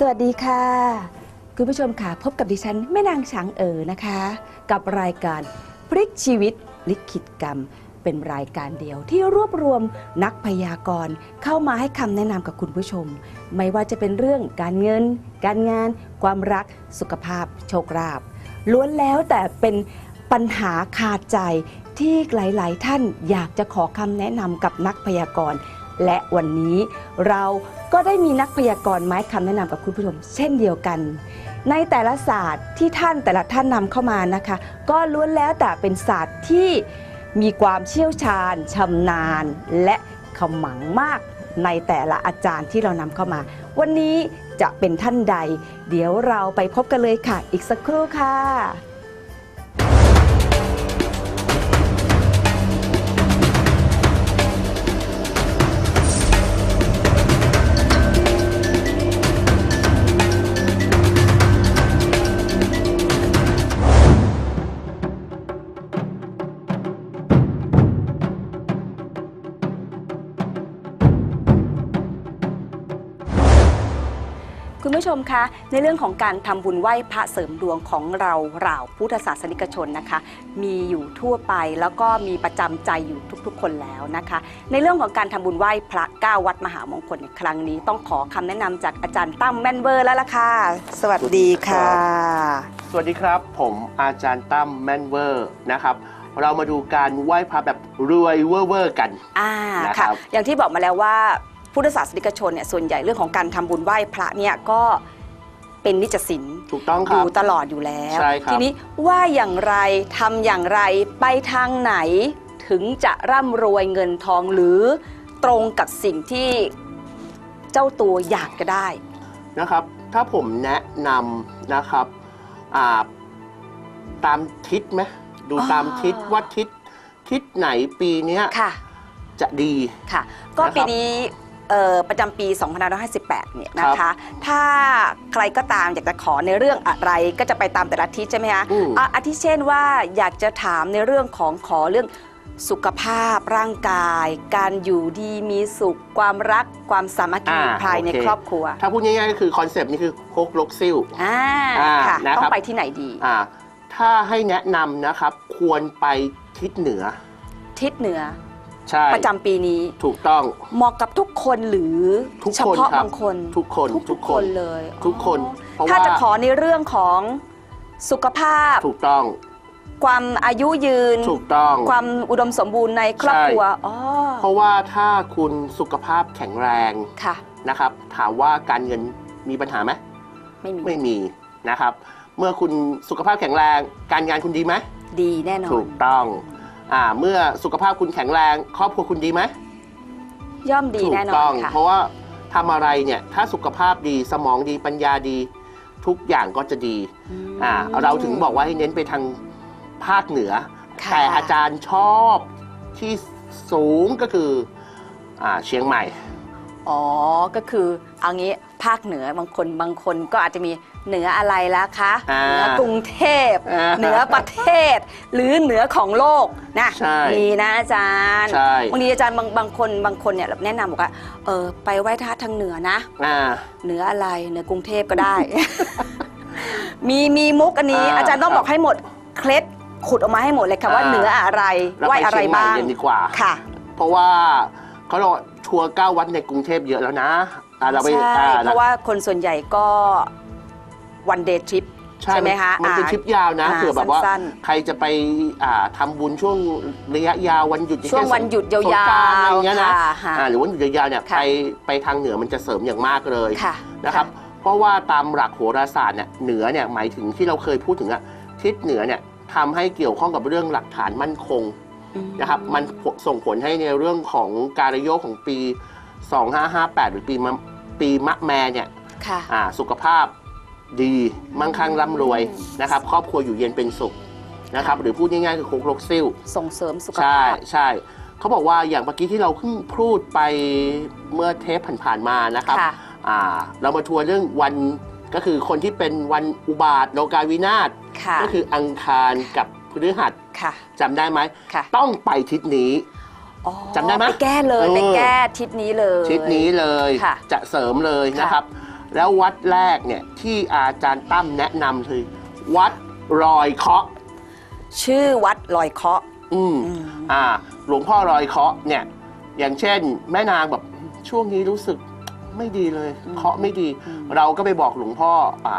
สวัสดีค่ะ คุณผู้ชมค่ะ พบกับดิฉันแม่นางช้างเอ๋อนะคะ กับรายการพลิกชีวิตลิขิตกรรม เป็นรายการเดียวที่รวบรวมนักพยากรณ์เข้ามาให้คำแนะนำกับคุณผู้ชม ไม่ว่าจะเป็นเรื่องการเงิน การงาน ความรัก สุขภาพ โชคลาภล้วนแล้วแต่เป็นปัญหาคาดใจที่หลาย ๆ ท่านอยากจะขอคำแนะนำกับนักพยากรณ์ และวันนี้เราก็ได้มีนักพยากรณ์ไม้คำแนะนำกับคุณผู้ชมเช่นเดียวกัน ในแต่ละศาสตร์ที่ท่านแต่ละท่านนำเข้ามานะคะ ก็ล้วนแล้วแต่เป็นศาสตร์ที่มีความเชี่ยวชาญชำนาญ และขมังมากในแต่ละอาจารย์ที่เรานำเข้ามา วันนี้จะเป็นท่านใด เดี๋ยวเราไปพบกันเลยค่ะ อีกสักครู่ค่ะ ผู้ชมคะ ในเรื่องของการทำบุญไหว้พระเสริมดวงของเราเราพุทธศาสนิกชนนะคะ มีอยู่ทั่วไปแล้วก็มีประจำใจอยู่ทุกๆ คนแล้วนะคะ ในเรื่องของการทำบุญไหว้พระเก้าวัดมหามงคลในครั้งนี้ ต้องขอคำแนะนำจากอาจารย์ตั้มแม่นเวอร์แล้วล่ะค่ะ สวัสดีค่ะ สวัสดีครับ ผมอาจารย์ตั้มแมนเวอร์นะครับเรามาดูการไหว้พระแบบรวยเวอร์เวอร์กันอ่านะครัค่ะบอย่างที่บอกมาแล้วว่า พุทธศาสนิกชนเนี่ยส่วนใหญ่เรื่องของการทำบุญไหว้พระเนี่ยก็เป็นนิจศิลถูกต้องคอรับยู่ตลอดอยู่แล้วใช่ครับทีนี้ว่าอย่างไรทำอย่างไรไปทางไหนถึงจะร่ำรวยเงินทองหรือตรงกับสิ่งที่เจ้าตัวอยากจะได้นะครับ ถ้าผมแนะนำนะครับอ่าตามทิศไหมดูอ๋อตามทิศว่าทิศทิศไหนปีเนี้ยค่ะจะดีค่ะ ก็นะครับปีนี้ เอ่อประจำปี 2558 เนี่ยนะครัคะบถ้าใครก็ตามอยากจะขอในเรื่องอะไรก็จะไปตามแต่ละทิศใช่ไหมคะอืม อะอาทิเช่นว่าอยากจะถามในเรื่องของขอเรื่องสุขภาพร่างกาย การอยู่ดีมีสุข ความรักความสามัคคีอ่าภายในโอเคครอบครัวถ้าพูดง่ายๆก็คือคอนเซปต์นี้คือโคกลกซิ่ว อ่าอ่าค่ะนะครับ ต้องไปที่ไหนดี อ่าถ้าให้แนะนำนะครับ ควรไปทิศเหนือ ทิศเหนือ ใช่ ประจำปีนี้ ถูกต้อง เหมาะกับทุกคนหรือทุกเฉคนพาะครับบางคนทุกคนทุกทุทุกกคคนนเลยทุกคนอ๋อเพราะถ้าว่า จะขอในเรื่องของสุขภาพ ถูกต้อง ความอายุยืน ถูกต้อง ความอุดมสมบูรณ์ในครอบครัวอ๋อเพราะว่าถ้าคุณสุขภาพแข็งแรงค่ะ นะครับ ถามว่าการเงินมีปัญหาไหมไม่มีไม่มีนะครับ เมื่อคุณสุขภาพแข็งแรง การงานคุณดีไหม ดีแน่นอนถูกต้อง อ่าเมื่อสุขภาพคุณแข็งแรง ครอบครัวคุณดีไหมย่อมดีถูแน่กนอต้องนค่ะ เพราะว่าทำอะไรเนี่ยถ้าสุขภาพดีสมองดีปัญญาดี ทุกอย่างก็จะดีมอ่าเราถึงบอกว่าให้เน้นไปทางภาคเหนือ ค่ะ แต่อาจารย์ชอบที่สูงก็คืออ่าเชียงใหม่ อ๋อ ก็คือเอางี้ภาคเหนือบางคนบางคนก็อาจจะมี เหนืออะไรล่ะคะอ่าเหนือกรุงเทพ อ่าเหนือประเทศ หรือเหนือของโลกนะใช่มีนะอาจารย์ใช่ บางทีอาจารย์บางบางคนบางคนเนี่ยแนะนำบอกว่าเออไปไหว้พระทางเหนือนะ อ่า เหนืออะไรเหนือกรุงเทพก็ได้ มีมีมุกอันนี้ อ่าอาจารย์ต้องบอกให้หมดเคล็ดขุดออกมาให้หมดเลยค่ะว่าอ่า เหนืออะไรเราไหวไปอะไรเชียงใหม่บ้างกันดีกว่า ค่ะ เพราะว่าเขาบอกทัวร์เก้าวัดในกรุงเทพเยอะแล้วนะอ่าเราไปใช่อ่เพราะว่าคนส่วนใหญ่ก็ วันเดย์ทริปใช่ไหมคะมันเป็นอ่าทริปยาวนะอ่าเผื่อแบบว่าสั้นใครจะไปอ่าทำบุญช่วงระยะยาววันหยุดช่วงวันหยุดยาวสงกรนต์อะไรอย่างเงี้ยนะค่ะค่ะอ่าหรือวันหยุดยาวๆเนี่ยค่ะไปไปทางเหนือมันจะเสริมอย่างมากเลยค่ะนะครับเพราะว่าตามหลักโหราศาสตร์เนี่ยเหนือเนี่ยหมายถึงที่เราเคยพูดถึงอะทิศเหนือเนี่ยทำให้เกี่ยวข้องกับเรื่องหลักฐานมั่นคงอืมนะครับมันส่งผลให้ในเรื่องของการโยกของปี 2558 หรือปีมะปีมะแม่เนี่ยค่ะอ่าสุขภาพ ดีมั่งคั่งร่ำรวยนะครับ ครอบครัวอยู่เย็นเป็นสุขนะครับหรือพูดง่ายๆคือโคกลกซิ่วส่งเสริมสุขใช่ภาพใช่เขาบอกว่าอย่างเมื่อกี้ที่เราเพิ่งพูดไปเมื่อเทปผ่านๆมานะครับค่ะอ่าเรามาทัวร์เรื่องวันก็คือคนที่เป็นวันอุบาทโลกาวินาศค่ะ ก็คืออังคารกับพฤหัสค่ะ จำได้ไหม ค่ะ ต้องไปทิศนี้ อ๋อจำได้ไหมไปแก้เลย เออ ไปแก้ทิศนี้เลย ทิศนี้เลยค่ะจะเสริมเลยนะครับ แล้ววัดแรกเนี่ยที่อาจารย์ตั้มแนะนำคือ วัดรอยเคาะ ชื่อวัดลอยเคาะ อืมอืม อ่า หลวงพ่อรอยเคาะเนี่ย อย่างเช่น แม่นางแบบช่วงนี้รู้สึกไม่ดีเลย เคาะไม่ดี เราก็ไปบอกหลวงพ่อ อ่า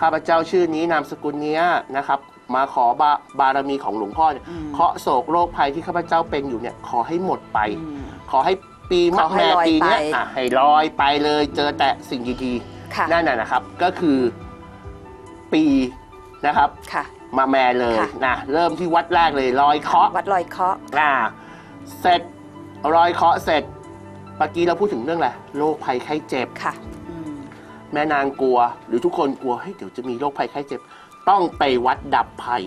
ข้าพเจ้าชื่อนี้นามสกุลเนี้ยนะครับ มาขอบาบารมีของหลวงพ่อเนี่ยอืมเคาะโศกโรคภัยที่ข้าพเจ้าเป็นอยู่เนี่ย ขอให้หมดไปอืมขอให้ ปีมะขอให้แม่ลอยปีเนี้ยไป อะให้ลอยไปเลย เจอแต่สิ่งดีค่ะๆนั่นน่ะนะครับ ก็คือปีนะครับ ค่ะ มาแม่เลยค่ะ นะเริ่มที่วัดแรกเลยลอยเคาะวัดลอยเคาะอ่าเสร็จรอยเคาะเสร็จเมื่อกี้เราพูดถึงเรื่องอะไรโรคภัยไข้เจ็บ ค่ะ อืมแม่นางกลัว หรือทุกคนกลัวเฮ้ยเดี๋ยวจะมีโรคภัยไข้เจ็บ ต้องไปวัดดับภัย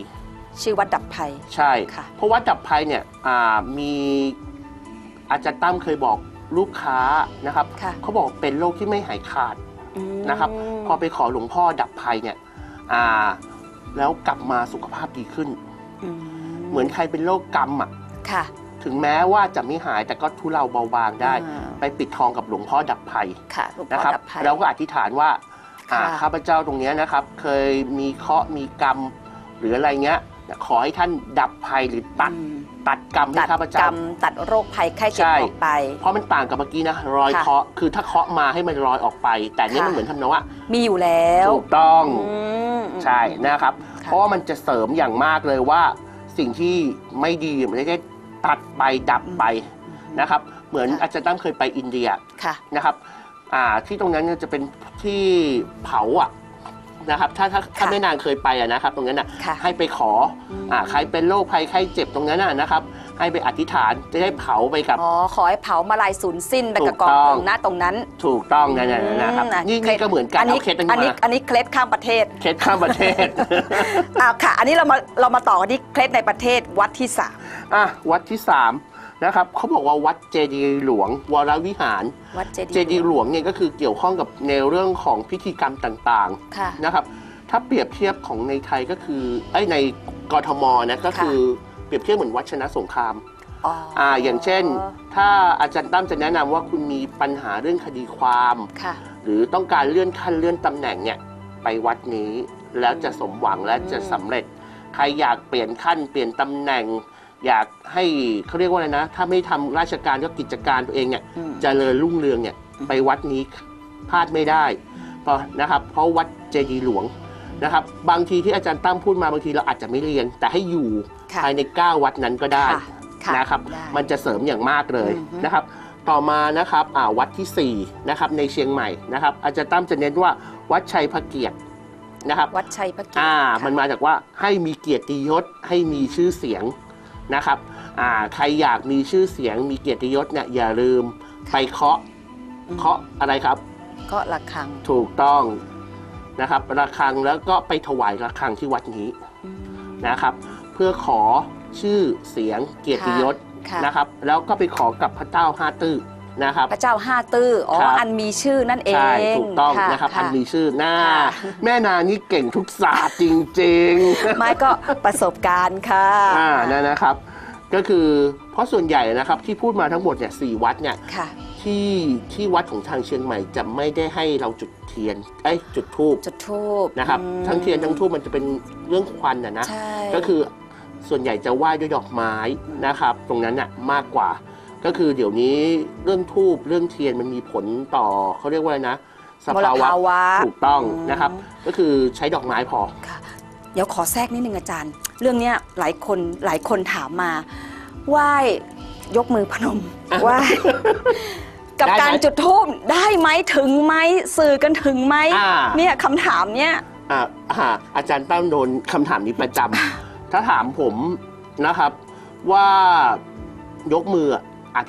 ชื่อวัดดับภัย ใช่ ค่ะ เพราะวัดดับภัยเนี่ยอ่ามี อาจารย์ตั้มเคยบอกลูกค้านะครับค่ะ เขาบอกเป็นโรคที่ไม่หายขาด อืม นะครับ พอไปขอหลวงพ่อดับภัยเนี่ยอ่าแล้วกลับมาสุขภาพดีขึ้น อืมเหมือนใครเป็นโรคกรรมอะค่ะถึงแม้ว่าจะไม่หายแต่ก็ทุเลาเบาบางได้ อ่าไปปิดทองกับหลวงพ่อดับภัยค่ะหลวงพ่นะอครับดับภัยเราก็อธิษฐานว่าอ่าค่ะ ข้าพเจ้าตรงเนี้ยนะครับ เคยมีเคราะห์มีกรรม หรืออะไรเงี้ย ขอให้ท่านดับภัยหรือตัดอืมตัดกรรมให้ตัดข้าพกรเจ้ารมตัดโรคภัยไข้เจ็บใช่ออกไป เพราะมันต่างกับเมื่อกี้นะรอยค่ะเคราะห์คือถ้าเคราะห์มาให้มันรอยออกไป แต่เนี้ยค่ะ มันเหมือนทำนองว่ามีอยู่แล้วถูกต้องอืม ใช่นะครับ ค่ะ เพราะว่ามันจะเสริมอย่างมากเลยว่า สิ่งที่ไม่ดีมันจะได้ตัดไปดับไปนะครับ เหมือนอาจารย์ตั้มเคยไปอินเดีย ค่ะ นะครับอ่าที่ตรงนั้นเนี่ยจะเป็นที่เผาอะ นะครับถ้าถ้าถ้าค่ะไม่นานเคยไปอะนะครับ ตรงนั้นอะค่ะให้ไปขออม อ่าใครเป็นโรคภัยไข้เจ็บตรงนั้นอะนะครับ ให้ไปอธิษฐานจะได้เผาไปกับ อ๋อ ขอให้เผามาลายสูญสิ้นไปกับถูกกองต้องเพลิงหน้าตรงนั้นถูกต้องนั่นน่ะนะครับอืมนี่นี่ก็เหมือนกันเอาเคสนั้นอันนี้มาอันนี้เคล็ดข้ามประเทศเคสข้ามประเทศ อ่าค่ะ อันนี้เรามาเรามาต่อกันที่เคล็ดในประเทศวัดที่สาม อะวัดที่สาม นะครับเขาบอกว่าวัดเจดีย์หลวง วรวิหาร วัดเจดีย์เจดีย์หลวงเนี่ยก็คือเกี่ยวข้องกับในเรื่องของพิธีกรรมต่างค่ะ ๆนะครับ ถ้าเปรียบเทียบของในไทยก็คือไอ้ยในกทมนะก็คือเปรียบเทียบเหมือนวัดชนะสงคราม อ๋ออ่าอย่างเช่น ถ้าอาจารย์ตั้มจะแนะนำว่าคุณมีปัญหาเรื่องคดีความ ค่ะ หรือต้องการเลื่อนขั้นเลื่อนตำแหน่งเนี่ยไปวัดนี้แล้วจะสมหวังและจะสำเร็จ ใครอยากเปลี่ยนขั้นเปลี่ยนตำแหน่ง อยากให้เขาเรียกว่าอะไรนะ ถ้าไม่ทำราชการก็กิจการตัวเองเนี่ยอืม เจริญรุ่งเรืองเนี่ยไปวัดนี้พลาดไม่ได้เพราะนะครับ เพราะวัดเจดีย์หลวงนะครับ บางทีที่อาจารย์ตั้มพูดมาบางทีเราอาจจะไม่เรียน แต่ให้อยู่ค่ะภายใน 9 วัดนั้นก็ได้ค่ะค่ะนะครับ ได้ มันจะเสริมอย่างมากเลยอือฮึ นะครับ ต่อมานะครับอ่าวัดที่สี่นะครับในเชียงใหม่นะครับ อาจารย์ตั้มจะเน้นว่าวัดชัยพระเกียรตินะครับ วัดชัยพระเกียรติอ่า ค่ะ มันมาจากว่าให้มีเกียรติยศให้มีชื่อเสียง นะครับอ่าใครอยากมีชื่อเสียงมีเกียรติยศเนี่ยอย่าลืมไปเคาะเคาะอะไรครับก็ระฆังถูกต้องนะครับระฆังแล้วก็ไปถวายระฆังที่วัดนี้อืมนะครับ เพื่อขอชื่อเสียงเกียรติยศค่ะนะครับ แล้วก็ไปขอกับพระเจ้าห้าตื้อ นะครับ พระเจ้าห้าตื้ออ๋อครับ อันมีชื่อนั่นเอง ใช่ถูกต้องะนะครับอันมีชื่อหน้า ค่ะ แม่นานี่เก่งทุกศาสตร์จริงๆ ไม่ก็ประสบการณ์ค่ะ อ่านั่นนะครับ ก็คือเพราะส่วนใหญ่นะครับที่พูดมาทั้งหมดเนี่ยสี่วัดเนี่ยค่ะ ที่ที่วัดของทางเชียงใหม่จะไม่ได้ให้เราจุดเทียนเอ้ยจุดทูบจุดทูบนะครับอืมทั้งเทียนทั้งทูบมันจะเป็นเรื่องควันนะนะ ใช่ ก็คือส่วนใหญ่จะไหว้ด้วยดอกไม้นะครับ ตรงนั้นน่ะมากกว่า ก็คือเดี๋ยวนี้เรื่องทูบเรื่องเทียนมันมีผลต่อเขาเรียกว่าอะไรนะสมลภาวะภาวะถูกต้องอืม นะครับ ก็คือใช้ดอกไม้พอ ค่ะเดี๋ยวขอแทรกนิดนึงอาจารย์ เรื่องเนี้ยหลายคนหลายคนถามมาไหว้ยกมือพนมไหว้กับได้ไหมการจุดทูบได้ไหมถึงไหมสื่อกันถึงไหมอ่า เนี่ยคำถามเนี้ยอ่าอ่าอาจารย์ตั้มโดนคำถามนี้ประจำ ถ้าถามผมนะครับ ว่ายกมืออ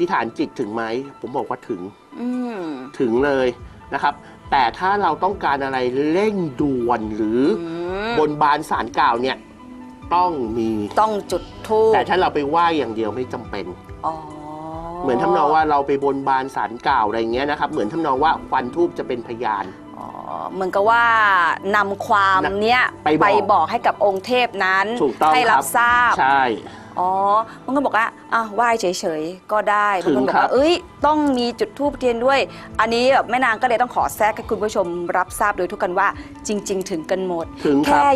ธิษฐานจิตถึงไหมผมบอกว่าถึงอืมถึงเลยนะครับ แต่ถ้าเราต้องการอะไรเร่งด่วนหรืออือมบนบานสารกล่าวเนี่ยต้องมีต้องจุดทูบแต่ถ้าเราไปไหว้อย่างเดียวไม่จำเป็นอ๋อเหมือนทำนองว่าเราไปบนบานสารกล่าวอะไรอย่างเงี้ยนะครับเหมือนทำนองว่าควันทูบจะเป็นพยานอ๋อเหมือนกับว่านำความเนี้ยไปบอกบอกให้กับองค์เทพนั้นถูกต้องให้รับครับทราบใช่ อ๋อบางคนบอกว่าอะไหว้เฉยๆ ก็ได้ถึบางงคนบอกครับ ว่าเอ้ย ต้องมีจุดทูบเทียนด้วย อันนี้แบบแม่นางก็เลยต้องขอแทรกให้คุณผู้ชมรับทราบโดยทุกกันว่าจริง ๆ ถึงกันหมด ถึงครัแค่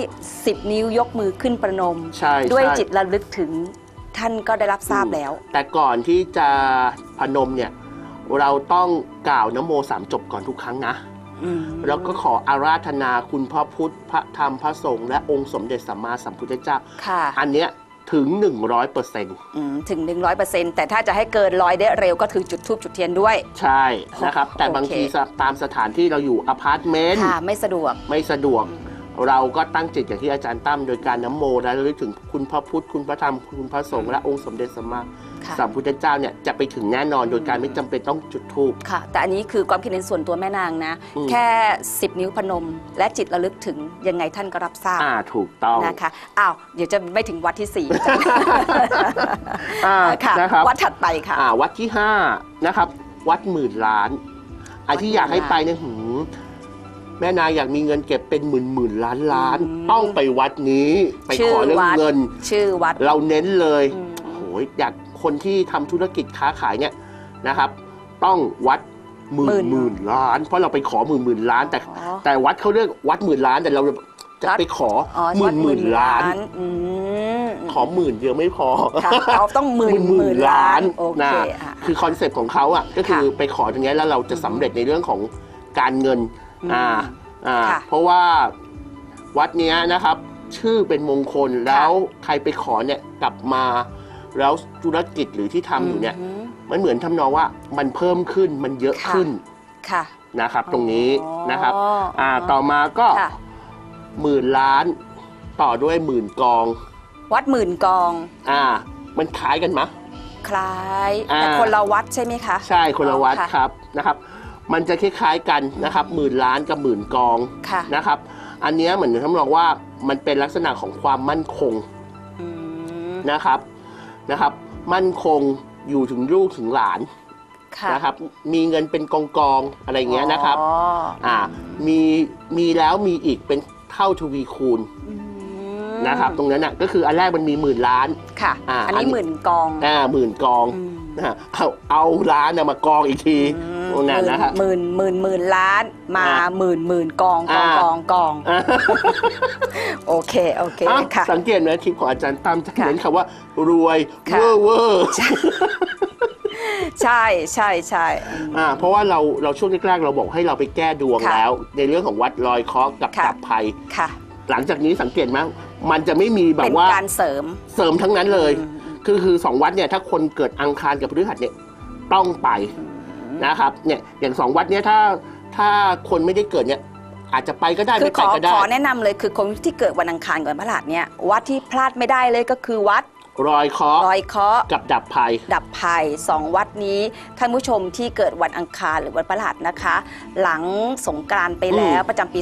บ10 นิ้วยกมือขึ้นประนม ใช่ด้วยใช่จิตระลึกถึงท่านก็ได้รับทราบแล้ว แต่ก่อนที่จะพนมเนี่ยเราต้องกล่าวนโมสามจบก่อนทุกครั้งนะ อืมแล้วก็ขออาราธนาคุณพระพุทธพระธรรมพระสงฆ์และองค์สมเด็จสัมมาสัมพุทธเจ้า ค่ะ อันเนี้ย ถึง 100เปอร์เซ็นต์อืมถึง 100%แต่ถ้าจะให้เกินร้อยได้เร็วก็คือจุดทูบจุดเทียนด้วย ใช่นะครับ แต่โอเคบางทีสตามสถานที่เราอยู่อพาร์ตเมนต์ค่ะไม่สะดวกไม่สะดวกเราก็ตั้งจิตอย่างที่อาจารย์ตั้มโดยการน้ำโมและระลึกถึงคุณพระพุทธคุณพระธรรมคุณพระสงฆ์และองค์สมเด็จสัมมา ค่ะสัมพุทธเจ้าเนี่ยจะไปถึงแน่นอนโดยการไม่จำเป็นต้องจุดธูปค่ะ แต่อันนี้คือความคิดเห็นส่วนตัวแม่นางนะอืมแค่ 10 นิ้วพนม และจิตระลึกถึงยังไงท่านก็รับทราบอ่าถูกต้องนะคะอ้าวเดี๋ยวจะไม่ถึงวัดที่4ี่อ่าค่ะนะครับวัดถัดไปค่ะอ่าวัดที่5นะครับ วัดหมื่นล้านอันที่วัดหมื่นอยากให้ไปเนี่ยหืมแม่นายอยากมีเงินเก็บเป็นหมื่นหมื่นล้านล้านอืมต้องไปวัดนี้ ไปชื่ขออเรื่องวัดเงิน ชื่อวัด เราเน้นเลยอืมโอ้โหอยาก คนที่ทำธุรกิจค้าขายเนี่ยนะครับ ต้องวัดหมื่นหมื่นล้าน เพราะเราไปขอหมื่นหมื่นล้าน แต่อ๋อแต่วัดเขาเรียกวัดหมื่นล้านแต่เราจะวัดไปขออ๋อหมื่นหมื่นล้านอืมขอหมื่นเดียวไม่พอค่ะเราต้องหมื่นหมื่นล้านโอเคนะอะคือคอนเซปต์ของเขาอะก็คือค่ะไปขอตรงเนี้ยแล้วเราจะสำเร็จในเรื่องของการเงินอืมอ่าอ่าค่ะเพราะว่าวัดเนี้ยนะครับ ชื่อเป็นมงคลแล้วใครไปขอเนี่ยกลับมา แล้วธุรกิจหรือที่ทำอยู่เนี่ยมมันเหมือนทำนองว่ามันเพิ่มขึ้นมันเยอะค่ะ ขึ้นค่ะ นะครับตรงนี้อ๋อนะครับอ่าอ๋อต่อมาก็ค่ะ หมื่นล้านต่อด้วยหมื่นกองวัดหมื่นกอง อ่ามันคล้ายกันมะ คล้าย อ่า แต่คนละวัดใช่ไหมคะ ใช่คนละวัดอ๋อค่ะ ครับนะครับ มันจะคล้ายๆกันนะครับหมื่นล้านกับหมื่นกองค่ะนะครับ อันเนี้ยเหมือนทำนองว่ามันเป็นลักษณะของความมั่นคงอืมนะครับ นะครับ มั่นคงอยู่ถึงลูกถึงหลานค่ะ นะครับ มีเงินเป็นกองกองๆอะไรอย่างเงี้ยนะครับอ๋ออ่อ่ามีมีแล้วมีอีกเป็นเท่าทวีคูณอืมนะครับ ตรงนั้นน่ะก็คืออันแรกมันมีหมื่นล้าน ค่ะ อ่าอันนี้อันนี้หมื่นกอง อ่าหมื่นกองอืม นะฮะเอาเอาล้านน่ะมากองอีกที อืม ตรงนั้นนะครับหมื่นหมื่นหมื่นล้านมาอ่าหมื่นหมื่นกองกองอ่ากองกองอ่าโอเคโอเคอ้าวค่ะสังเกตไหมคลิปของอาจารย์ตั้มจะค่ะเน้นคำว่ารวยค่ะเวอร์เวอร์ใช่ใช่ใช่อืมอ่าเพราะว่าเราเราช่วงแรกๆเราบอกให้เราไปแก้ดวงค่ะแล้ว ในเรื่องของวัดลอยเคราะห์กับค่ะดับภัยค่ะ หลังจากนี้สังเกตไหมมันจะไม่มีแบเป็บนว่าการเสริมเสริมทั้งนั้นเลยอืมคือคือสองวัดเนี่ยถ้าคนเกิดอังคารกับพฤหัสเนี่ยต้องไป นะครับเนี่ยอย่างสองวัดเนี่ยถ้าถ้าคนไม่ได้เกิดเนี่ยอาจจะไปก็ได้คือไม่ขไปอก็ได้ขอแนะนำเลยคือคนที่เกิดวันอังคารกับวันพฤหัสเนี่ยวัดที่พลาดไม่ได้เลยก็คือวัดรอยเคราะห์รอยเคราะห์ กับดับภัย ดับภัยสองวัดนี้ท่านผู้ชมที่เกิดวันอังคารหรือวันพฤหัสนะคะ หลังสงกรานต์ไปแล้วอืมประจำปี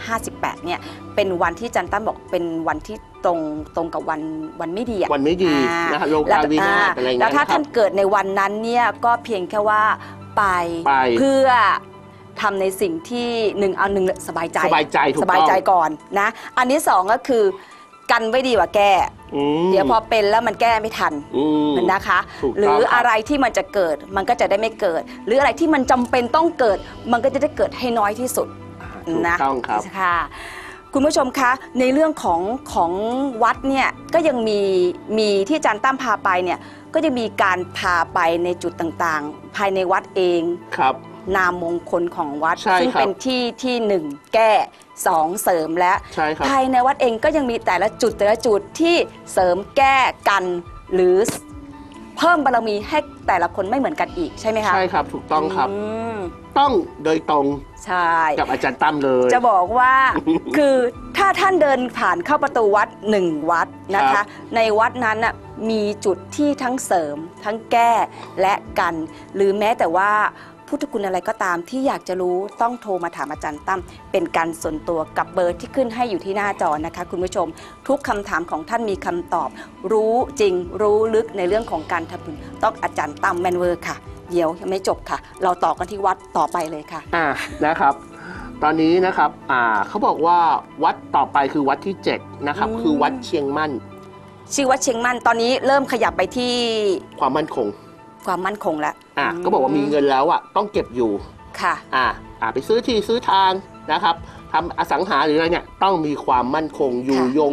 2558 เนี่ย เป็นวันที่จันตั้มบอกเป็นวันที่ตรงตรงกับวันวันไม่ดีอะวันไม่ดีอ่านะฮะโลกาวินาศอะไรอย่างแล้เงี้วยถ้านะครัท่าบนเกิดในวันนั้นเนี่ยก็เพียงแค่ว่า ไป ไปเพื่อทำในสิ่งที่หนึ่งเอาหนึ่งสบายใจสบายใจถูกสต้องบายใจก่อนนะ อันที่สองก็คือ กันไว้ดีกว่าแก้ อืม เดี๋ยวพอเป็นแล้วมันแก้ไม่ทันอืมนะคะ ถูกต้องหรือครับอะไรที่มันจะเกิดมันก็จะได้ไม่เกิด หรืออะไรที่มันจำเป็นต้องเกิด มันก็จะได้เกิดให้น้อยที่สุด ถูกนะต้องครับ ค่ะ คุณผู้ชมคะในเรื่องของของวัดเนี่ยก็ยังมีมีที่อาจารย์ตั้มพาไปเนี่ย ก็จะมีการพาไปในจุดต่างๆ ภายในวัดเองครับ นามมงคลของวัด ใช่ซึ่งครับเป็นที่ที่หนึ่งแก้สองเสริมและ ใช่ครับ ภายในวัดเองก็ยังมีแต่ละจุดแต่ละจุดที่เสริมแก้กัน หรือเพิ่มบารมีให้แต่ละคนไม่เหมือนกันอีกใช่ไหมคะใช่ครับถูกต้องครับ อืม ต้องโดยตรงใช่ กับอาจารย์ตั้มเลย จะบอกว่า คือถ้าท่านเดินผ่านเข้าประตูวัดหนึ่งวัดนะครัคะ บในวัดนั้นน่ะมีจุดที่ทั้งเสริม ทั้งแก้และกัน หรือแม้แต่ว่าพุทธคุณอะไรก็ตามที่อยากจะรู้ต้องโทรมาถามอาจารย์ตั้มเป็นการส่วนตัวกับเบอร์ที่ขึ้นให้อยู่ที่หน้าจอนะคะ คุณผู้ชม ทุกคำถามของท่านมีคำตอบ รู้จริงรู้ลึกในเรื่องของการทำบุญต้องอาจารย์ตั้มแมนเวอร์ค่ะ เดี๋ยวยังไม่จบค่ะ เราต่อกันที่วัดต่อไปเลยค่ะ อ่านะครับ ตอนนี้นะครับอ่าเขาบอกว่าวัดต่อไปคือวัดที่7นะครับ อืม คือวัดเชียงมั่น ชื่อวัดเชียงมั่นตอนนี้เริ่มขยับไปที่ความมั่นคง ความมั่นคงแล้วอะก็บอกว่ามีเงินแล้วอะต้องเก็บอยู่ ค่ะ อะอะไปซื้อที่ซื้อทางนะครับทำอสังหาหรืออะไรเนี่ยต้องมีความมั่นคงอยู่ค่ะ ยง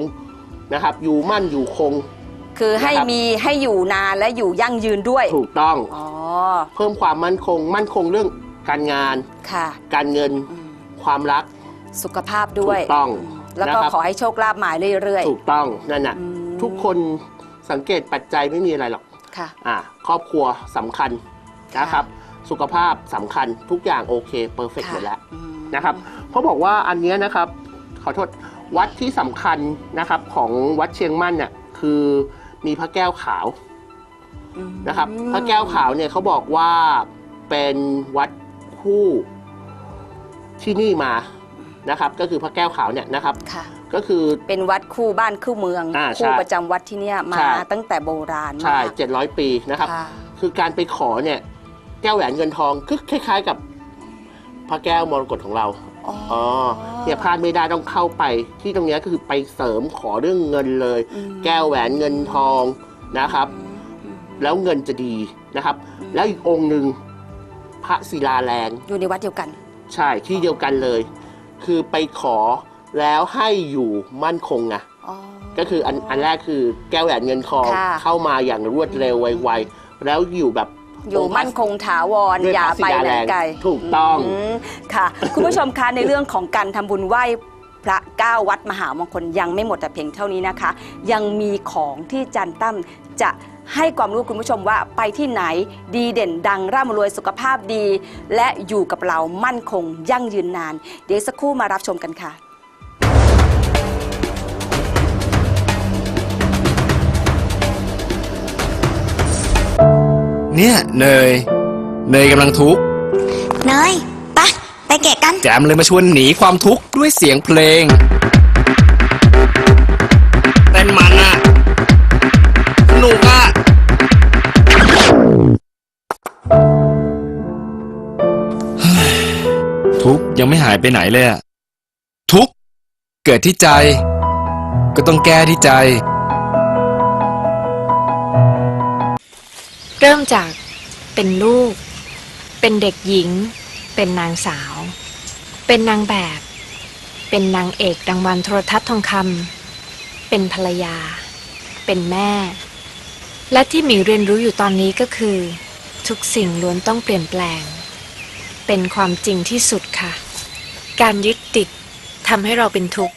นะครับ อยู่มั่นอยู่คง คือให้นะครับมีให้อยู่นานและอยู่ยั่งยืนด้วยถูกต้อง อ๋อเพิ่มความมั่นคง มั่นคงเรื่องการงาน ค่ะ การเงินอืมความรัก สุขภาพด้วยถูกต้องแล้วก็นะครับ ขอให้โชคลาภมาเรื่อย ถูกต้องนั่นน่ะอืม ทุกคนสังเกตปัจจัยไม่มีอะไรหรอกๆ ค่ะ อะครอบครัวสำคัญนะครับ สุขภาพสำคัญทุกอย่างโอเคเพอร์เฟกค่ะ หมดแล้วอืมนะครับเขาบอกว่าอันเนี้ยนะครับ ขอโทษวัดที่สำคัญนะครับของวัดเชียงมั่นเนี่ยคือ มีพระแก้วขาวอืมนะครับ พระแก้วขาวเนี่ยเขาบอกว่าเป็นวัดคู่ที่นี่มานะครับ ก็คือพระแก้วขาวเนี่ยนะครับค่ะก็คือเป็นวัดคู่บ้านคู่เมืองอ่าคู่ใช่ประจำวัดที่เนี่ยมาใช่ตั้งแต่โบราณใช่มากเจ็ดร้อยปีนะครับค่ะคือการไปขอเนี่ย แก้วแหวนเงินทองก็คล้าย ๆ กับพระแก้วมรกตของเรา อ๋ออ๋อเนี่ยพลาดไม่ได้ต้องเข้าไปที่ตรงเนี้ยก็คือไปเสริมขอเรื่องเงินเลย อืมแก้วแหวนเงินทองนะครับ อืมแล้วเงินจะดีนะครับ แล้วอีกองค์หนึ่งพระศิลาแรงอยู่ในวัดเดียวกัน ใช่ที่เดียวกันเลย คือไปขอแล้วให้อยู่มั่นคงไง อ๋อ ก็คืออันอันแรกคือแก้วแหวนเงินทองค่ะ เข้ามาอย่างรวดเร็วไวๆแล้วอยู่แบบ อยู่มั่นคงถาวรด้วยอย่าพระศิไปลาไหนแรงไกลถูกต้อง มค่ะ คุณผู้ชมคะในเรื่องของการทำบุญไหว้พระเก้าวัดมหามงคลยังไม่หมดแต่เพียงเท่านี้นะคะ ยังมีของที่จันตั้มจะให้ความรู้คุณผู้ชมว่าไปที่ไหนดีเด่นดังร่ำรวยสุขภาพดี และอยู่กับเรามั่นคงยั่งยืนนาน เดี๋ยวสักครู่มารับชมกันค่ะ เนี่ยเนย เนยกำลังทุกข์เนยไปะไปเกะกัน แจมเลยมาชวนหนีความทุกข์ด้วยเสียงเพลงเต้นมันอะสนุกอะเฮ้ยทุกข์ยังไม่หายไปไหนเลยอะทุกข์เกิดที่ใจ ก็ต้องแก้ที่ใจ เริ่มจากเป็นลูก เป็นเด็กหญิง เป็นนางสาว เป็นนางแบบ เป็นนางเอกรางวัลโทรทัศน์ทองคำเป็นภรรยา เป็นแม่ และที่หมิวเรียนรู้อยู่ตอนนี้ก็คือ ทุกสิ่งล้วนต้องเปลี่ยนแปลง เป็นความจริงที่สุดค่ะ การยึดติดทำให้เราเป็นทุกข์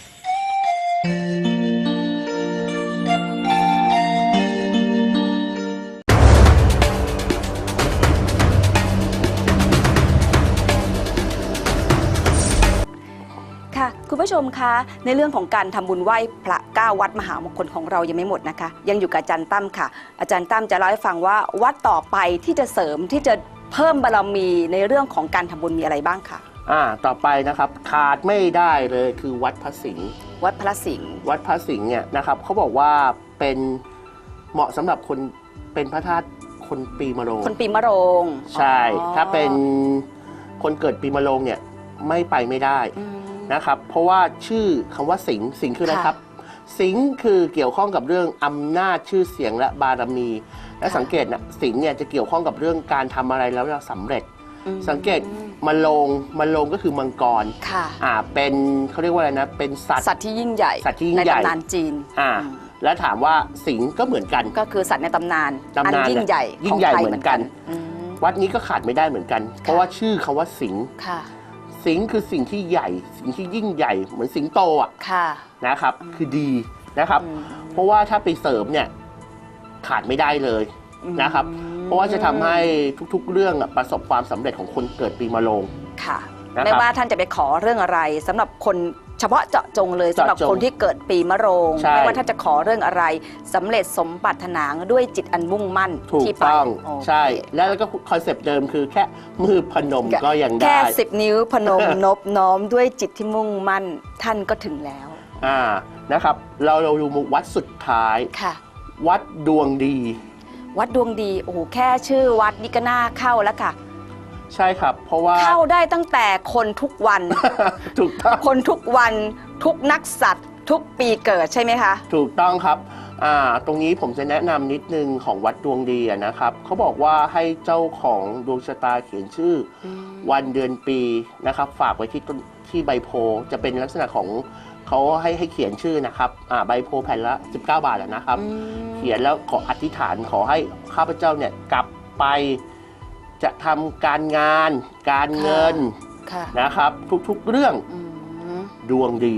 ชมคะในเรื่องของการทำบุญไหว้พระเก้าวัดมหามงคลของเรายังไม่หมดนะคะ ยังอยู่กับอาจารย์ตั้มค่ะ อาจารย์ตั้มจะเล่าให้ฟังว่าวัดต่อไปที่จะเสริมที่จะเพิ่มบารมีในเรื่องของการทำบุญมีอะไรบ้างคะอ่าต่อไปนะครับขาดไม่ได้เลยคือวัดพระสิงห์วัดพระสิงห์วัดพระสิงห์เนี่ยนะครับเขาบอกว่าเป็นเหมาะสำหรับคนเป็นพระธาตุคนปีมะโรงคนปีมะโรงใช่อ๋อถ้าเป็นคนเกิดปีมะโรงเนี่ยไม่ไปไม่ได้อืม นะครับ เพราะว่าชื่อคำว่าสิงห์สิงห์คืออะไรค่ะครับ สิงห์คือเกี่ยวข้องกับเรื่องอำนาจชื่อเสียงและบารมี และค่ะสังเกตนะสิงห์เนี่ยจะเกี่ยวข้องกับเรื่องการทำอะไรแล้วเราสำเร็จอืมสังเกตมะโรงมะโรงก็คือมังกรค่ะอ่าเป็นเขาเรียกว่าอะไรนะเป็นสัตว์สัตว์ที่ยิ่งใหญ่สัตว์ที่ยิ่งในใหญ่ตำนานจีนอ่าอืมแล้วถามว่าสิงห์ก็เหมือนกัน ก็คือสัตว์ในตำนานตำนานอันยิ่งใหญ่ยิ่งใหญ่ขไทยเหมือนกันอืมวัดนี้ก็ขาดไม่ได้เหมือนกัน เพราะว่าชื่อคำว่าสิงห์ค่ะ สิงห์คือสิ่งที่ใหญ่ สิ่งที่ยิ่งใหญ่เหมือนสิงโตอะค่ะ นะครับ คือดีนะครับอืมเพราะว่าถ้าไปเสริมเนี่ยขาดไม่ได้เลยนะครับ เพราะว่าจะทำให้ทุกๆ เรื่องอะประสบความสำเร็จของคนเกิดปีมะโรง ค่ะ นะครับ ไม่ว่าท่านจะไปขอเรื่องอะไรสำหรับคน เฉพาะเจาะจงเลยสำหรับเจาะจงคนที่เกิดปีมะโรงใช่ ไม่ว่าท่านจะขอเรื่องอะไรสำเร็จสมปรารถนาด้วยจิตอันมุ่งมั่นถูกที่ไปต้องโอเค ใช่ แล้วก็คอนเซปต์เดิมคือแค่มือพนมก็ยังแค่ได้สิบนิ้วพนม นบน้อมด้วยจิตที่มุ่งมั่นท่านก็ถึงแล้วอ่านะครับ เราเราดูวัดสุดท้าย ค่ะ วัดดวงดี วัดดวงดีโอ้โหแค่ชื่อวัดนี่ก็น่าเข้าแล้วค่ะ ใช่ครับ เพราะว่า เข้าได้ตั้งแต่คนทุกวัน ถูกต้องคนทุกวันทุกนักสัตว์ ทุกปีเกิดใช่ไหมคะ ถูกต้องครับอ่าตรงนี้ผมจะแนะนำนิดนึงของวัดดวงดีอะนะครับเขาบอกว่าให้เจ้าของดวงชะตาเขียนชื่ออวันเดือนปีนะครับ ฝากไว้ที่ต้นที่ใบโพลจะเป็นลักษณะของเขาให้ให้เขียนชื่อนะครับอ่าใบโพลแผ่นละ 19 บาทอะนะครับ เขียนแล้วขออธิษฐานขอให้ข้าพเจ้าเนี่ยกลับไป จะทำการงาน การเงินค่ะนะครับ ทุกๆเรื่องอืมดวงดี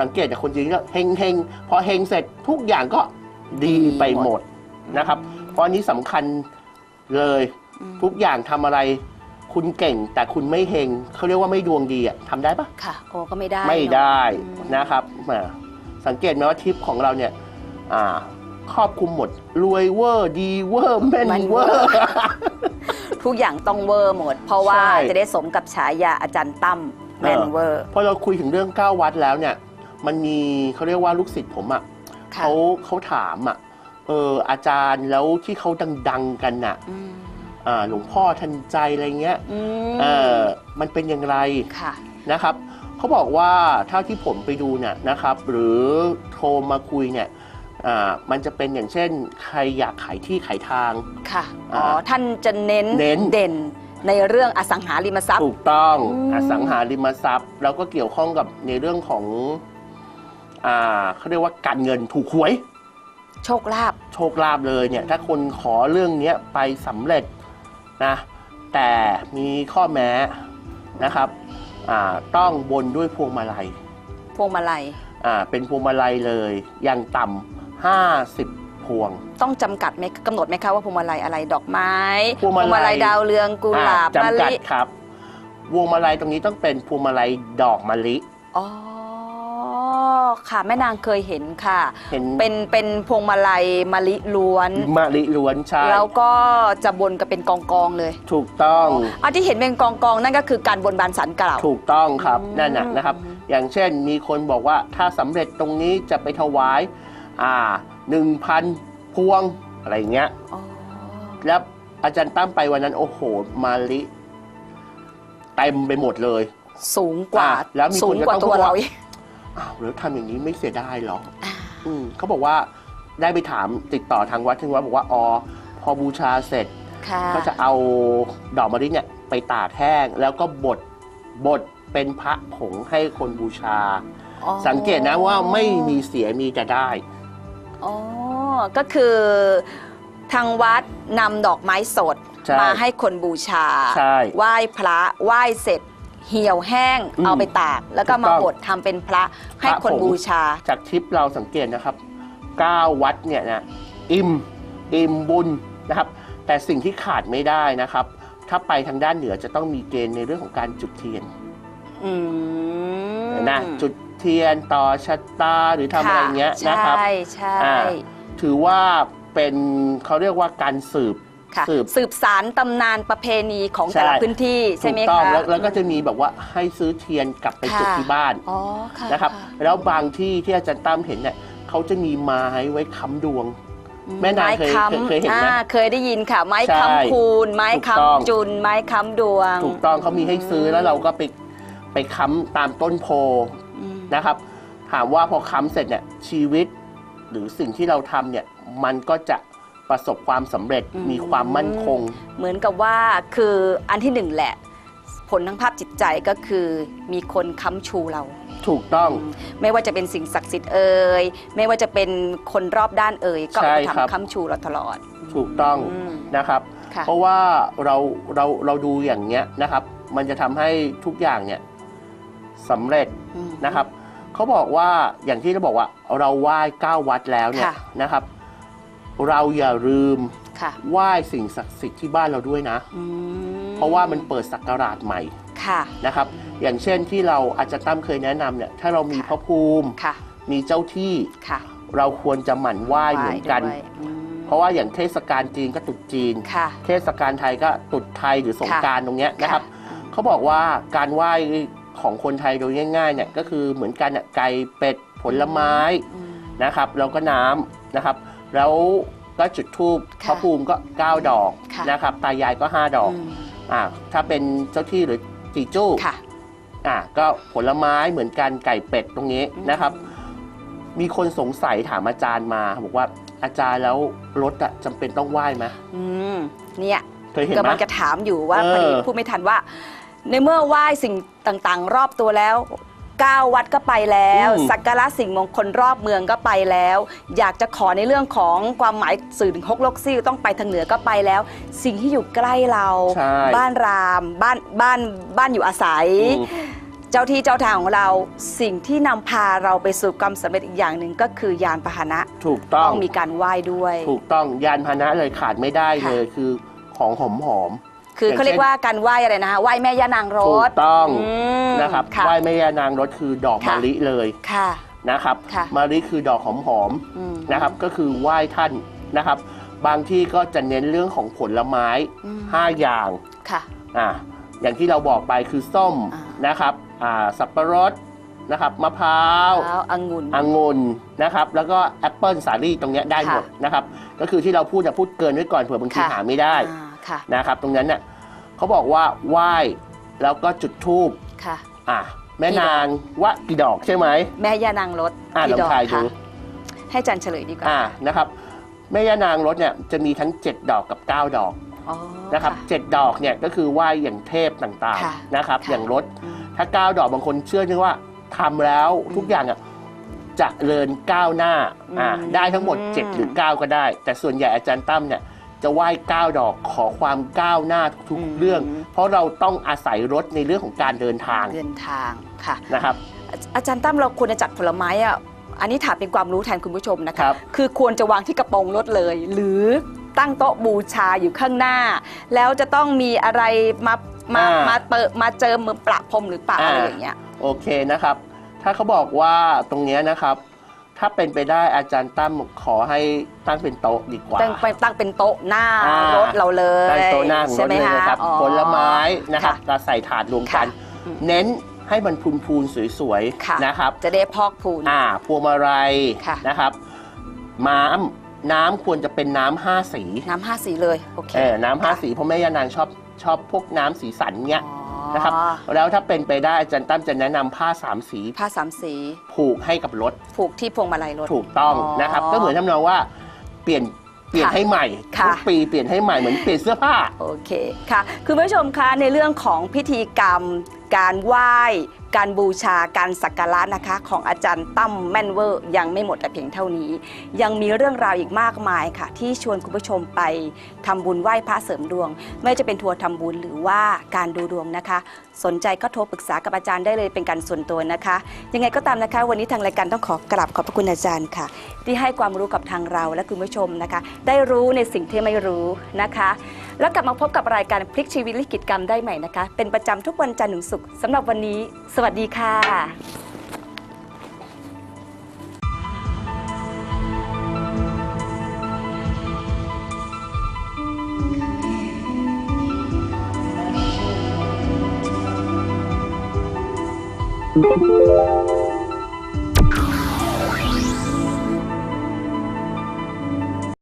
สังเกตจากคนจีนก็เฮงเฮงพอเฮงเสร็จทุกอย่างก็ดีไปหมดนะครับ เพราะอันนี้สำคัญเลยทุกอย่างทำอะไร คุณเก่งแต่คุณไม่เฮงเขาเรียกว่าไม่ดวงดีอะทำได้ปะ ค่ะโอ้ก็ไม่ได้ไม่เนอะได้อืมนะครับแหมสังเกตไหมว่าทริปของเราเนี่ยอ่าครอบคลุมหมด รวยเวอร์ ดีเวอร์แม่นเวอร์ ทุกอย่างต้องเวอร์หมด เพราะว่าใช่ จะได้สมกับฉายาอาจารย์ตั้มแมนเวอร์ พอเราคุยถึงเรื่องเก้าวัดแล้วเนี่ย มันมีเขาเรียกว่าลูกศิษย์ผมอะ่ะค่ะ เขาเขาถามอะ่ะเอออาจารย์แล้วที่เขาดังๆกันน่ะอืมอ่าหลวงพ่อทันใจอะไรเงี้ยอืมเออมันเป็นอย่างไร ค่ะ นะครับเขาบอกว่าเท่าที่ผมไปดูเนี่ยนะครับ หรือโทรมาคุยเนี่ยอ่า มันจะเป็นอย่างเช่น ใครอยากขายที่ขายทาง ค่ะ อ๋ออ่าท่านจะเน้นเน้นเด่นในเรื่องอสังหาริมทรัพย์ ถูกต้องอืมอสังหาริมทรัพย์ แล้วก็เกี่ยวข้องกับในเรื่องของอ่าเขาเรียกว่าการเงินถูกหวย โชคลาภ โชคลาภเลยเนี่ย ถ้าคนขอเรื่องเนี้ยไปสำเร็จนะ แต่มีข้อแม้นะครับอ่าต้องบนด้วยพวงมาลัย พวงมาลัย อ่า เป็นพวงมาลัยเลย อย่างต่ำ ห้าสิบพวง ต้องจำกัดไหมกำหนดไหมคะว่าพวงมาลัยอะไรดอกไม้พวงมาลัย ดาวเรืองกุหลาบอ่มะจำกัดลิครับพวงมาลัยตรงนี้ต้องเป็นพวงมาลัยดอกมะลิอ๋อค่ะแม่นางเคยเห็นค่ะ เห็นเป็นเป็นพวงมาลัยมะลิล้วน มะลิล้วนใช่แล้วก็จะบนกันเป็นกองกองๆเลยถูกต้อง อันที่เห็นเป็นกองกองๆนั่นก็คือการบนบานสันกล่าว ถูกต้องครับอืม นั่นนะนะครับ อย่างเช่นมีคนบอกว่าถ้าสำเร็จตรงนี้จะไปถวาย อ่าหนึ่งพันพวงอะไรอย่างเงี้ยอ๋อแล้วอาจารย์ตั้มไปวันนั้นโอ้โหมาลิเต็มไปหมดเลย สูงกว่าอะแล้วมีคนสูงกว่าก็ต้องตัวบอกว่าเราอีกอ้าวแล้วทำอย่างนี้ไม่เสียดายเหรออ่าอืมเขาบอกว่าได้ไปถามติดต่อทางวัดทางวัดบอกว่าอ๋อพอบูชาเสร็จค่ะก็จะเอาดอกมะลิเนี่ยไปตากแห้งแล้วก็บดบดเป็นพระผงให้คนบูชาอ๋อสังเกตนะว่าไม่มีเสียมีแต่ได้ อ๋อ ก็คือทางวัดนำดอกไม้สดใช่มาให้คนบูชา ใช่ไหว้พระ ไหว้เสร็จ เหี่ยวแห้ง อืมเอาไปตาก แล้วก็ถูกมาต้องบดทำเป็นพระให้พระคนผงบูชา จากทริปเราสังเกตนะครับ9วัดเนี่ยนะอิ่มอิ่มบุญนะครับ แต่สิ่งที่ขาดไม่ได้นะครับ ถ้าไปทางด้านเหนือจะต้องมีเกณฑ์ในเรื่องของการจุดเทียนอืมนะจุด เทียนต่อชะตาหรือทำอะไรเงี้ยนะครับใช่ใช่อ่าถือว่าเป็นเขาเรียกว่าการสืบ ค่ะสืบ สืบสารตำนานประเพณีของใช่แต่ละพื้นที่ใช่ไหมถูกต้องคะ แล้วแล้วก็จะมีแบบว่าให้ซื้อเทียนกลับไปจุดค่ะ ที่บ้านอ๋อค่ะนะครับค่ะแล้วบางที่ที่อาจารย์ตั้มเห็นเนี่ยเขาจะมีไม้ไว้ค้ำดวง แม่นางเคยไม้เคยเคยเห็นไหมอ่าเคยได้ยินค่ะ ไม้ใช่ค้ำคูณ ไม้ถูกต้อง ค้ำจุน ไม้ค้ำดวง ถูกต้องเขามีให้ซื้อแล้วเราก็ไปไปค้ำตามต้นโพอืม นะครับ ถามว่าพอค้ำเสร็จเนี่ยชีวิตหรือสิ่งที่เราทำเนี่ยมันก็จะประสบความสำเร็จมีความมั่นคง เหมือนกับว่าคืออันที่หนึ่งแหละ ผลทางภาพจิตใจก็คือมีคนค้ำชูเรา ถูกต้อง ไม่ว่าจะเป็นสิ่งศักดิ์สิทธิ์เอ่ยไม่ว่าจะเป็นคนรอบด้านเอ่ยก็ใช่อุปครัถัมบภ์ค้ำชูเราตลอด ถูกต้องอืม นะครับ ค่ะ เพราะว่าเราเราเราดูอย่างเงี้ยนะครับ มันจะทำให้ทุกอย่างเนี่ยสำเร็จอืม นะครับ เขาบอกว่าอย่างที่เราบอกว่าเราไหว้เก้าวัดแล้วเนี่ยค่ะ นะครับ เราอย่าลืมค่ะไหว้สิ่งศักดิ์สิทธิ์ที่บ้านเราด้วยนะ อืมเพราะว่ามันเปิดศักราชใหม่ค่ะ นะครับ อย่างเช่นที่เราอาจจะตั้มเคยแนะนำเนี่ยถ้าเรามีค่ะพระภูมิ ค่ะ มีเจ้าที่ค่ะเราควรจะหมั่นไหว้เหมือนกัน ด้วยอืมเพราะว่าอย่างเทศกาลจีนก็ตรุษจีน ค่ะ เทศกาลไทยก็ตรุษไทยหรือสงกรารตรงเนี้ยนะครับอืมเขาบอกว่าการไหว้ ของคนไทยโดยง่ายๆเนี่ยก็คือเหมือนกันน่ะไก่เป็ดผลไม้อืมนะครับแล้วก็น้ำนะครับ แล้วก็จุดทูบค่ะพระภูมิก็ 9 ดอกค่ะนะครับตายายก็ 5 ดอกอืมอ่าถ้าเป็นเจ้าที่หรือจีจู้ค่ะอ่าก็ผลไม้เหมือนกันไก่เป็ดตรงนี้นะครับ มีคนสงสัยถามอาจารย์มา บอกว่าอาจารย์แล้วรถอะจำเป็นต้องไหว้ไหมอืมเนี่ยเคยเห็นไหมกำลังจะถามอยู่ว่าเออพอดีพูดไม่ทันว่า ในเมื่อไหว้สิ่งต่างๆ รอบตัวแล้วเก้าวัดก็ไปแล้ว สักการะสิ่งมงคลรอบเมืองก็ไปแล้ว อยากจะขอในเรื่องของความหมายสื่อถึงฮกลกซิ่วต้องไปทางเหนือก็ไปแล้ว สิ่งที่อยู่ใกล้เราใช่บ้านรามบ้านบ้านบ้านอยู่อาศัยอืมเจ้าที่เจ้าทางของเราสิ่งที่นำพาเราไปสู่ความสำเร็จอีกอย่างหนึ่งก็คือยานพาหนะถูกต้องต้องมีการไหว้ด้วย ถูกต้องยานพาหนะเลยขาดไม่ได้ค่ะเลยคือของหอมหอม คืออย่างเขาเรียเช่กนว่าการไหว้อะไรนะไหว้แม่ย่านางรถูกถต้องมนะครับค่ะ ไหว้แม่ย่านางรถคือดอกค่ะมะลิเลยค่ะ นะครับค่ะ มะลิคือดอกหอมหอมอืมๆนะครับ ก็คือไหว้ท่านนะครับ บางที่ก็จะเน้นเรื่องของผลไม้อืมห้าอย่างค่ะ อ่าอย่างที่เราบอกไปคือส้มอ่าน นะครับอ่าสับปะรดนะครับมะพร้าว แล้วองุ่น องุ่นนะครับ แล้วก็แอปเปิลสาลี่ตรงเนี้ยได้หมดนะครับ ก็คือที่เราพูดจะพูดเกินไว้ก่อนเผื่อบางทีค่ะ หาไม่ได้อ่า ค่ะนะครับตรงนั้นเนี่ยเขาบอกว่าไหว้แล้วก็จุดธูปค่ะ อะแม่นางว่ากี่ดอกใช่ไหมแม่ย่านางรถอ่าลองดอกทายดูค่ะให้จันเฉลยดีกว่าอ่านะครับ แม่ย่านางรถเนี่ยจะมีทั้ง 7 ดอกกับ 9 ดอกอ๋อนะครับค่ะเจ็ดดอกเนี่ยก็คือไหว้อย่างเทพต่างค่ะๆนะครับค่ะอย่างรถอืมถ้า9ดอกบางคนเชื่อนึกว่าทำแล้วอืมทุกอย่างอะจะเริญก้าวหน้าอ่าอืมได้ทั้งหมด 7 หรือ 9 ก็ได้ แต่ส่วนใหญ่อาจารย์ตั้มเนี่ย จะไหว้9ดอกขอความก้าวหน้าทุกอืมๆเรื่อง เพราะเราต้องอาศัยรถในเรื่องของการเดินทางเดินทางค่ะนะครับ อาอาจารย์ตั้มเราควรจะจัดผลไม้อะอันนี้ถามเป็นความรู้แทนคุณผู้ชมนะคคะรับคือควรจะวางที่กระโปรงรถเลย หรือตั้งโต๊ะบูชาอยู่ข้างหน้า แล้วจะต้องมีอะไรมามาอ่ามมาเปิดมาเจอมือประพรมหรือเปล่าอ่าอะไรอย่างเงี้ยโอเคนะครับ ถ้าเขาบอกว่าตรงเนี้ยนะครับ ถ้าเป็นไปได้อาจารย์ตั้มขอให้ตั้งเป็นโต๊ะดีกว่าตั้งไปตั้งเป็นโต๊ะหน้าอ่ารถเราเลยตั้งโต๊ะหน้าของรใช่ถไหมเลยคะนะครับอ๋อผลไม้นะครับค่ะเราใส่ถาดรวมกันค่ะอืมเน้นให้มันพูนๆสวยค่ะๆนะครับ จะได้พอกพูนอ่าพวงมาลัยค่ะนะครับม้ามน้ำควรจะเป็นน้ำห้าสี น้ำห้าสีเลย โอเคเออน้ำห้าสีเพราะแม่ยานางชอบชอบพวกน้ำสีสันเนี้ยอ๋อ นะครับแล้วถ้าเป็นไปได้อาจารย์ตั้มจะแนะนำผ้าสามสี ผ้าสามสีผูกให้กับรถผูกที่พวงมาลัยรถ ถูกต้องอ๋อนะครับ ก็เหมือนทำนองว่าเปลี่ยนเปลี่ยนค่ะให้ใหม่ค่ะ ทุกปีเปลี่ยนให้ใหม่เหมือนเปลี่ยนเสื้อผ้า โอเคค่ะ คุณผู้ชมคะในเรื่องของพิธีกรรม การไหว้ การบูชาการสักการะนะคะ ของอาจารย์ตั้มแม่นเวอร์ยังไม่หมดแต่เพียงเท่านี้ ยังมีเรื่องราวอีกมากมายค่ะ ที่ชวนคุณผู้ชมไปทำบุญไหว้พระเสริมดวง ไม่ว่าจะเป็นทัวร์ทำบุญหรือว่าการดูดวงนะคะ สนใจก็โทรปรึกษากับอาจารย์ได้เลยเป็นการส่วนตัวนะคะ ยังไงก็ตามนะคะ วันนี้ทางรายการต้องขอกราบขอบพระคุณอาจารย์ค่ะ ที่ให้ความรู้กับทางเราและคุณผู้ชมนะคะ ได้รู้ในสิ่งที่ไม่รู้นะคะ แล้วกลับมาพบกับรายการพลิกชีวิตลิขิตกรรมได้ใหม่นะคะ เป็นประจำทุกวันจันทร์ถึงศุกร์สำหรับวันนี้ สวัสดีค่ะ